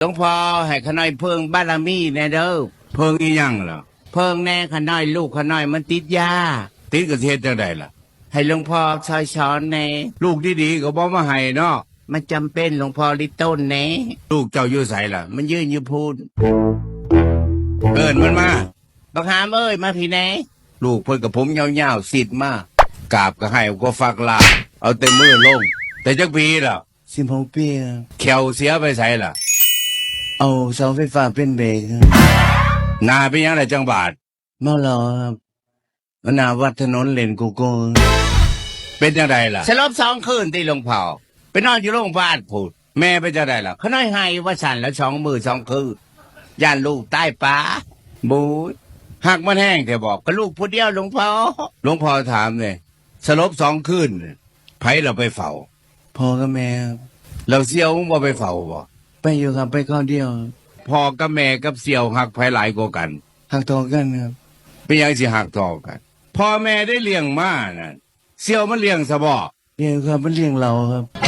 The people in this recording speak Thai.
หลวงพ่อให้ขน้อยเพิ่งบารมีแน่เด้อเพิ่งอีหยังล่ะเพิ่งแน่ขน้อยลูกขน้อยมันติดยาติดกระเทศจังไดล่ะ ให้หลวงพ่อซอยสอนแน่ลูกที่ดีก็บ่มาให้เนาะมันจำเป็นหลวงพ่อลิต้นแน่ลูกเจ้าอยู่ไสล่ะ มันยืนอยู่พูนเอิ้นมันมาบักหามเอ้ยมาพี่แน่ลูกเพิ่นกับผมยาวๆสิทธิ์มากกราบก็ให้ก็ฟักลาเอาแต่มือลง แต่จักปีล่ะสิบหกปีครับแขวเสียไปไสล่ะ เอาเสาไฟฟ้าเป็นเบรกครับหนาเป็นหยังไงจังบาทเมารอครับหนาวัดถนนเลนกูโก้เป็นจังไดล่ะสลบสองคืนที่หลวงพ่อไปนอนอยู่โรงพยาบาลพูด แม่เป็นจังไดล่ะเขาน้อยให้ว่าสั่นแล้วสองมือสองคืนย่านลูกใต้ป้าบูดหักมันแห้งแต่บอกก็ลูกผู้เดียวหลวงพ่อหลวงพ่อถามเลยสลบสองคืนไผเราไปเฝ้าพ่อกับแม่ครับเราเสี่ยวมึงบ่ไปเฝ้าบ่ ไปอยู่ครับไปข้าวเดียวพ่อกับแม่กับเสี่ยวหักไผหลายกว่ากัน หักต่อกันครับเป็นหยังสิหักต่อกันพ่อแม่ได้เลี้ยงมาน่ะเสี่ยวมันเลี้ยงซะบ่เลี้ยงครับมันเลี้ยงเราครับ